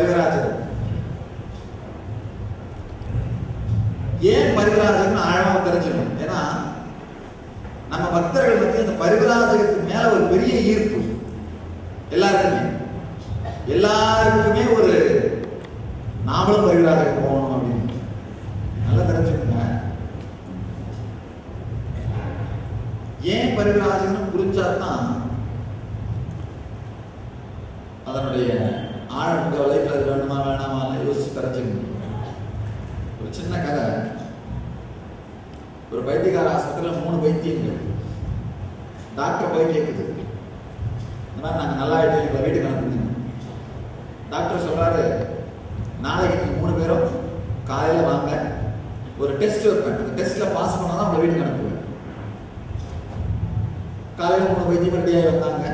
பரிவராஜர் ஏன் பரிவராஜகன் ஆழமாக தெரிஞ்சுக்கணும்? ஏன்னா நம்ம பக்தர்கள் வந்து இந்த பரிவராஜகத்துக்கு மேல ஒரு பெரிய ஈர்ப்பு. எல்லாருக்குமே. எல்லாருக்குமே ஒரு நாமளும் பரிவராஜகம் போகணும் அப்படின்னு. நல்லா தெரிஞ்சுக்கோங்க. ஏன் பரிவராஜகன் புரிஞ்சாதான் அதனுடைய ஆழம் இந்த அது வேணுமா வேணாமா யோசிச்சு தெரிஞ்சுக்கணும். ஒரு சின்ன கதை. ஒரு வைத்தியகார ஆஸ்பத்திரியில் மூணு பைத்தியங்கள். டாக்டர் போய் கேட்குது இந்த மாதிரி நாங்கள் நல்லா ஆகிட்டு எங்களை வீட்டுக்கு அனுப்புங்க டாக்டர் சொல்கிறாரு நாளைக்கு நீங்கள் மூணு பேரும் காலையில் வாங்க. ஒரு டெஸ்ட் வைப்பேன். அந்த டெஸ்ட்டில் பாஸ் பண்ணால் தான் உங்களை வீட்டுக்கு அனுப்புவேன். காலையில் மூணு பைத்தியம் ரெடியாக வந்தாங்க.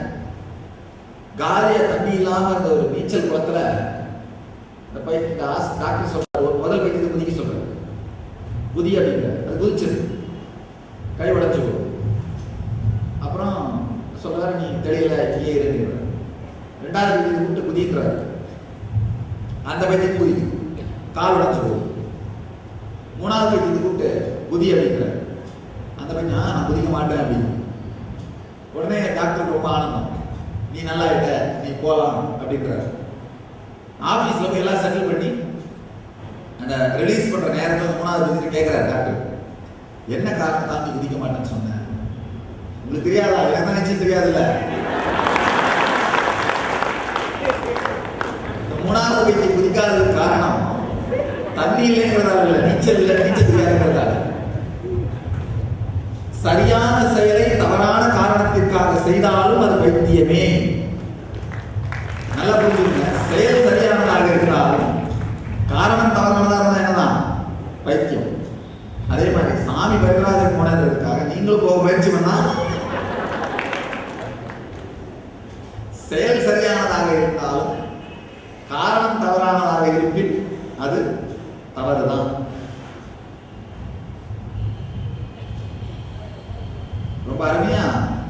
காலியா தண்ணி இல்லாம இருந்த ஒரு நீச்சல் குளத்துல இந்த பையன் இந்த டாக்டர் சொல்றாரு ஒரு முதல் வைத்தியத்தை குதிக்க சொல்றாரு. குதி அப்படிங்கிற அது குதிச்சது. கை உடைஞ்சு போகும் அப்புறம் சொல்றாரு நீ தெளியல கீழே ரெண்டாவது வைத்தியத்தை கூப்பிட்டு குதிக்கிறாரு. அந்த பையன் குதிக்கு கால் உடைஞ்சு போகும் மூணாவது வைத்தியத்தை கூப்பிட்டு குதி அப்படிங்கிறார் அந்த பையன் நான் குதிக்க மாட்டேன் அப்படின்னு உடனே டாக்டருக்கு ரொம்ப ஆனந்தம். நீ நல்லா இருக்க நீ போலாம் அப்படின்றாரு. ஆபீஸ்ல போய் எல்லாம் செட்டில் பண்ணி அந்த ரிலீஸ் பண்ற நேரத்தில் மூணாவது விதிட்டு கேட்கிறாரு டாக்டர் என்ன காரணத்தால் நீ குதிக்க மாட்டேன்னு சொன்னேன் உங்களுக்கு தெரியாதா? எனக்கு தான் நிச்சயம் தெரியாதுல்ல. இந்த மூணாவது வைத்திய குதிக்காததுக்கு காரணம் தண்ணி இல்லைங்கிறதால இல்லை நீச்சல் இல்லை நீச்சல் தெரியாதுங்கிறதால. சரியான செயலை தவறான காரணத்திற்காக செய்தாலும் அது வைத்தியமே நல்லா புரிஞ்சுங்க செயல் சரியானதாக இருந்தாலும் காரணம் தவறானதாக இருந்தா என்னதான் வைத்தியம் அதே மாதிரி சாமி பரிவராஜன் போனதுக்காக நீங்களும் போக செயல் சரியானதாக இருந்தாலும் காரணம் தவறானதாக இருப்பின் அது தவறுதான். ரொம்ப அருமையா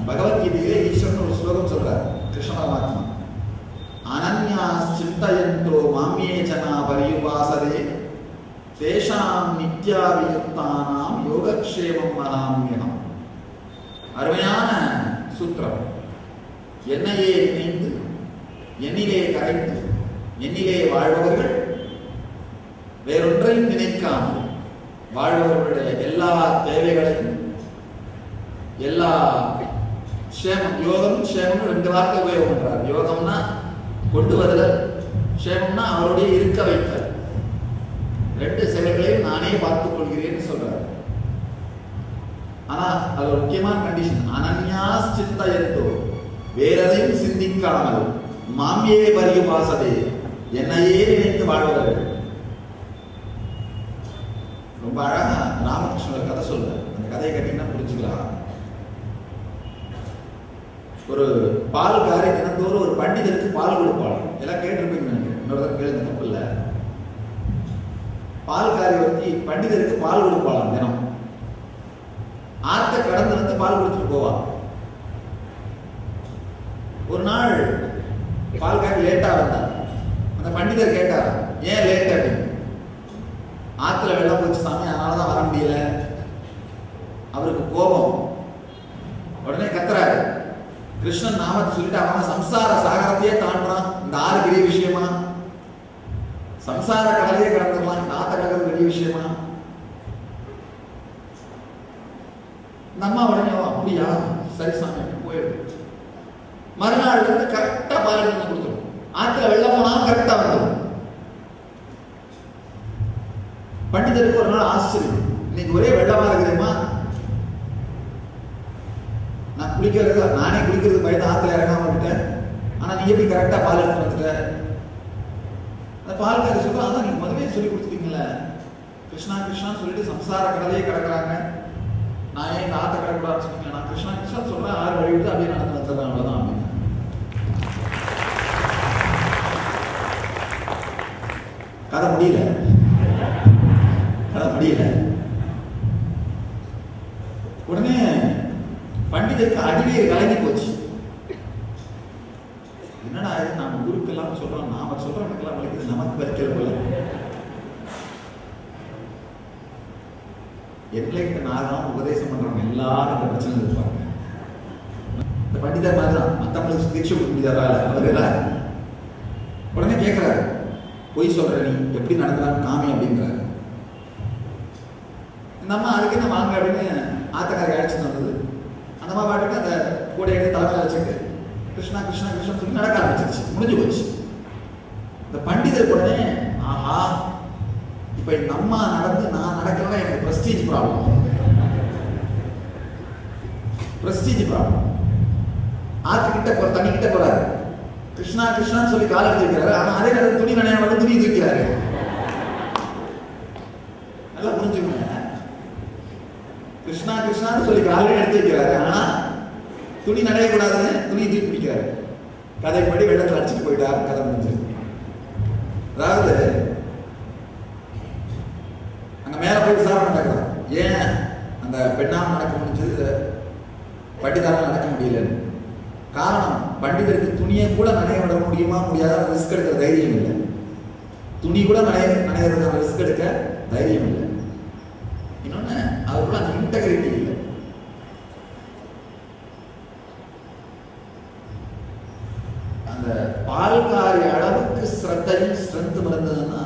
பகவத்கீதையிலே ஈஸ்வரன் ஒரு ஸ்லோகம் சொல்றார் கிருஷ்ண பரமாத்மா. அனன்யா சிந்தயந்தோ மாமியே ஜனா பரியுபாசதே தேஷாம் நித்யாபியுக்தானாம் யோகக்ஷேமம் மகாமியம் அருமையான சூத்திரம். என்னையே நினைந்து எண்ணிலே கரைந்து எண்ணிலே வாழ்பவர்கள் வேறொன்றையும் நினைக்காமல் வாழ்பவர்களுடைய எல்லா தேவைகளையும் எல்லா க்ஷேமம் யோகம் சேமம் ரெண்டு வார்த்தை உபயோகம் பண்றார் யோகம்னா கொண்டு வருதல் சேமம்னா அவருடைய இருக்க வைத்தல். ரெண்டு செயல்களையும் நானே பார்த்துக் கொள்கிறேன்னு சொல்றாரு. ஆனா அது ஒரு முக்கியமான கண்டிஷன் அனன்யாஸ் சிந்தயத்தோ வேற எதையும் சிந்திக்காமல் மாமியே பரியுபாசதே என்னையே நினைத்து வாழ்வர்கள் ரொம்ப அழகா ராமகிருஷ்ணர் கதை சொல்ற. அந்த கதையை கேட்டீங்கன்னா புரிஞ்சுக்கலாம். ஒரு பால்காரி தினந்தோறும் ஒரு பண்டிதருக்கு பால் கொடுப்பாள் எல்லாம் கேட்டிருப்பீங்க இன்னொரு தடவை கேளுங்க தப்பு இல்லை. பால்காரி வந்து பண்டிதருக்கு பால் கொடுப்பாள் வந்து பால் குடிச்சிட்டு போவா. ஒரு நாள் பால் பால்காரி லேட்டா வந்தா அந்த பண்டிதர் கேட்டார் ஏன் லேட் அப்படின்னு ஆத்துல வெள்ளம் போச்சு சாமி அதனால தான் வர முடியல. அவருக்கு கோபம். உடனே கத்துறாரு. கிருஷ்ணன் நாமத்தை சொல்லிட்டு அவன் சம்சார சாகரத்தையே தாண்டான் இந்த ஆறு பெரிய விஷயமா? சம்சார கடலையே கடந்துடலாம் இந்த ஆத்த கடல் பெரிய விஷயமா? நம்ம உடனே அப்படியா? சரி சாமி போயிடு. மறுநாள் வந்து கரெக்டா பால் எடுத்து கொடுத்துரும். ஆத்துல வெள்ளம் போனா கரெக்டா வந்துடும் பண்டிதருக்கு ஒரு நாள் ஆச்சரியம். இன்னைக்கு ஒரே வெள்ளமா இருக்குதுமா நான் குளிக்கிறது நானே குளிக்கிறது பயந்து ஆத்துல இறங்காம விட்டேன் ஆனா நீ எப்படி கரெக்டா பால் எடுத்து வந்துட்ட? அந்த பால் கதை சொல்ல அதான் நீங்க முதலே சொல்லி கொடுத்துட்டீங்கல்ல. கிருஷ்ணா கிருஷ்ணா சொல்லிட்டு சம்சார கடலையே கிடக்குறாங்க. நான் ஏன் இந்த ஆத்த கிடக்கூடாதுன்னு சொன்னீங்க நான் கிருஷ்ணா கிருஷ்ணா சொல்றேன் ஆறு வழி விட்டு அப்படியே நடந்து வந்துடுறேன் அவ்வளவுதான். அப்படின்னு கதை முடியல. கதை முடியல. உடனே பண்டிதருக்கு அடிவே கலங்கி போச்சு. என்னடா இது நம்ம குருக்கெல்லாம் சொல்றோம் நாம சொல்றவனுக்கெல்லாம் வலிக்குது நமக்கு வலிக்கிற போல என்லைட்டன் நாலாம் உபதேசம் பண்றவங்க எல்லாரும் அந்த பிரச்சனை இருப்பாங்க. இந்த பண்டிதர் மாதிரி தான் மற்றவங்களுக்கு தீட்சை கொடுக்க முடியாதா? அவர் எல்லாரு உடனே கேட்குறாரு பொய் சொல்ற நீ. எப்படி நடக்கிறான்னு காமி அப்படின்றாரு. இந்த அம்மா அதுக்கு என்ன வாங்க? அப்படின்னு ஆத்தக்காரை அழைச்சி வந்தது. அந்த அம்மா பாட்டுக்கு அந்த கூட எடுத்து தலைமையில் வச்சுட்டு கிருஷ்ணா கிருஷ்ணா கிருஷ்ணா சொல்லி நடக்க ஆரம்பிச்சிருச்சு. முடிஞ்சு போச்சு. இந்த பண்டிதர் உடனே ஆஹா இப்ப என் அம்மா நடந்து நான் நடக்கலாம் எனக்கு பிரஸ்டீஜ் ப்ராப்ளம் பிரஸ்டீஜ் ப்ராப்ளம் ஆத்து கிட்ட போ தண்ணி கிட்ட போறாரு. கிருஷ்ணா கிருஷ்ணான்னு சொல்லி கால் எடுத்துக்கிறாரு ஆனா அதே நேரம் துணி நினைவு வந்து துணி தூக்கிறாரு நல்லா புரிஞ்சுக்கோங்க. கிருஷ்ணா கிருஷ்ணான்னு சொல்லி காலையில் எடுத்து வைக்கிறாரு. ஆனா துணி நனையக்கூடாதுன்னு துணி தூக்கி பிடிக்கிறாரு. கதைப்படி வெள்ளத்தில் அடிச்சுட்டு போயிட்டார் கதை முடிஞ்சிருக்கு அதாவது அங்க மேல போய் விசாரணை நடக்கலாம் ஏன் அந்த பெண்ணால் நடக்க முடிஞ்சது பண்டிதாரால் நடக்க முடியலன்னு காரணம் பண்டிதருக்கு துணியை கூட நனைய விட முடியுமா ரிஸ்க் எடுக்கிற தைரியம் இல்லை. துணி கூட நனைய நனைகிறதுக்கான ரிஸ்க் எடுக்க தைரியம் இல்லை. இன்னொன்று அதுக்குள்ள அந்த இன்டெகிரிட்டி இல்லை. அந்த பால்காரி அளவுக்கு ஸ்ரத்தையும் ஸ்ட்ரென்த்தும் இருந்ததுன்னா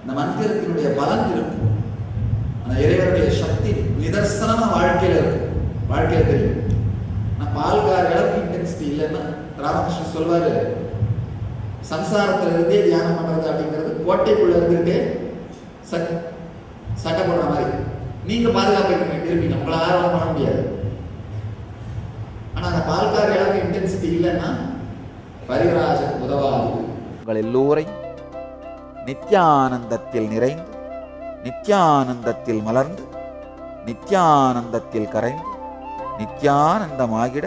இந்த மந்திரத்தினுடைய பலன் இருக்கும். அந்த இறைவனுடைய சக்தி நிதர்சனமா வாழ்க்கையில இருக்கும். வாழ்க்கையில தெரியும். நான் பால்காரி அளவுக்கு இன்டென்சிட்டி இல்லைன்னா ராமகிருஷ்ணன் சொல்வாரு சம்சாரத்துல இருந்தே தியானம் பண்றது அப்படிங்கிறது கோட்டைக்குள்ள இருந்துகிட்டே சட் சட்டை போடுற மாதிரி. நீங்க பாதுகாப்பு திரும்பி நம்மளால யாரும் பண்ண முடியாது. ஆனா அந்த பால்கார அளவுக்கு இன்டென்சிட்டி இல்லைன்னா பரிவராஜன் உதவாது. உங்கள் எல்லோரையும் நித்யானந்தத்தில் நிறைந்து நித்யானந்தத்தில் மலர்ந்து நித்யானந்தத்தில் கரைந்து நித்யானந்தமாகிட